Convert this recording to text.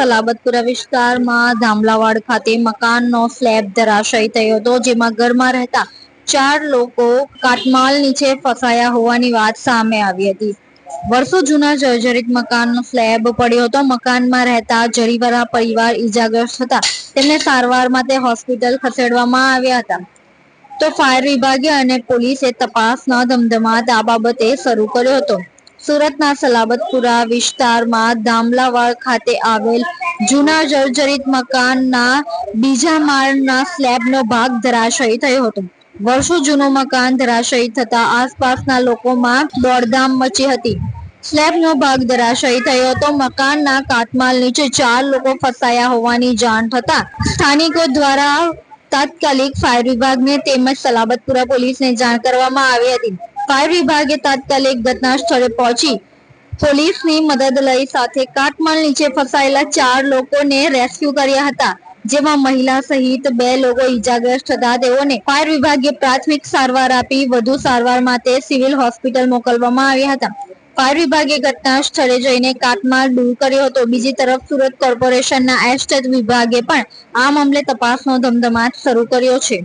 સલાબતપુરા વિસ્તારમાં ધામલાવાડ ખાતે મકાનનો સ્લેબ ધરાશયી થયો હતો, જેમાં ઘરમાં રહેતા ચાર લોકો કાટમાળ નીચે ફસાયા હોવાની વાત સામે આવી હતી. વર્ષો જૂના જર્જરિત મકાનનો સ્લેબ પડ્યો હતો. મકાનમાં રહેતા જરીવાળા પરિવાર ઈજાગ્રસ્ત હતા. તેમને સારવાર માટે હોસ્પિટલ ખસેડવામાં આવ્યા હતા. તો ફાયર વિભાગે અને પોલીસે તપાસના ધમધમાટ આ બાબતે શરૂ કર્યો હતો. સુરતના સલાબતપુરા વિસ્તારમાં દામલાવાડ ખાતે આવેલ જૂના જર્જરિત મકાનના બીજા માળના સ્લેબનો ભાગ ધરાશયી થયો હતો. વર્ષો જૂનું મકાન ધરાશયી થતા આસપાસના લોકોમાં દોડધામ મચી હતી. સ્લેબનો ભાગ ધરાશયી થયો હતો મકાનના કાટમાલ નીચે ચાર લોકો ફસાયા હોવાની જાણ થતા સ્થાનિકો દ્વારા તાત્કાલિક ફાયર વિભાગને તેમજ સલાબતપુરા પોલીસને જાણ કરવામાં આવી હતી. ફાયર વિભાગે તાત્કાલિક ઘટના સ્થળે પહોંચી પોલીસની મદદ લઈ સાથે કાટમાળ નીચે ફસાયેલા ચાર લોકોને રેસ્ક્યુ કર્યા હતા, જેમાં મહિલા સહિત બે લોકો ઈજાગ્રસ્ત હતા. તેઓને ફાયર વિભાગે પ્રાથમિક સારવાર આપી વધુ સારવાર માટે સિવિલ હોસ્પિટલ મોકલવામાં આવ્યા હતા. ફાયર વિભાગે ઘટના સ્થળે જઈને કાટમાળ દૂર કર્યો હતો. બીજી તરફ સુરત કોર્પોરેશનના એસ્ટેટ વિભાગે પણ આ મામલે તપાસનો ધમધમાટ શરૂ કર્યો છે.